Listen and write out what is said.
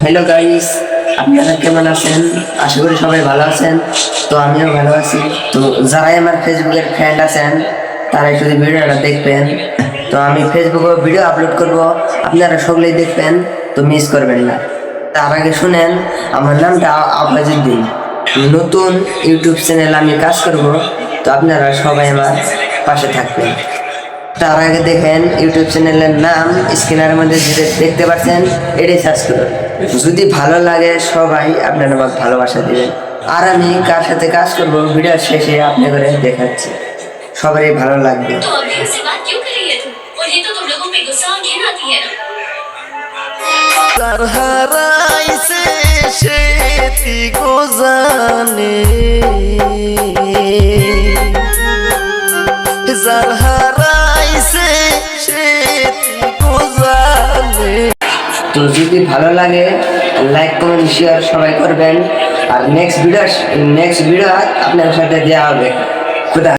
Hello guys আপনারা কেমন আছেন? আশা করি সবাই ভালো আছেন। তো আমিও ভালো আছি। তো যারাই আমার ফেসবুকের ফ্রেন্ড আছেন, তারাই শুধু ভিডিওটা দেখবেন। তো আমি ফেসবুকে ভিডিও আপলোড করব। আপনারা সকলেই দেখবেন, তো মিস করবেন না। তার আগে শুনেন, আমার নামটা আফাজুদ্দিন নতুন ইউটিউব চ্যানেল আমি কাজ করব। তো আপনারা সবাই আমার পাশে থাকবেন। তার আগে দেখেন ইউটিউব চ্যানেলের নাম স্ক্রিনের মধ্যে যেটা দেখতে পাচ্ছেন এটাই সার্চ করুন। যদি ভালো লাগে সবাই আপনারা আমাকে ভালোবাসা দিবেন। আর আমি কার সাথে কাজ করব ভিডিও শেষে আপনি করে দেখাচ্ছি। সবারই ভালো লাগবে। तो তো যদি ভালো লাগে লাইক কমেন্ট শেয়ার সবাই করবেন। আর নেক্সট ভিডিও নেক্সট ভিডিও আপনার সাথে দেওয়া হবে। খুদা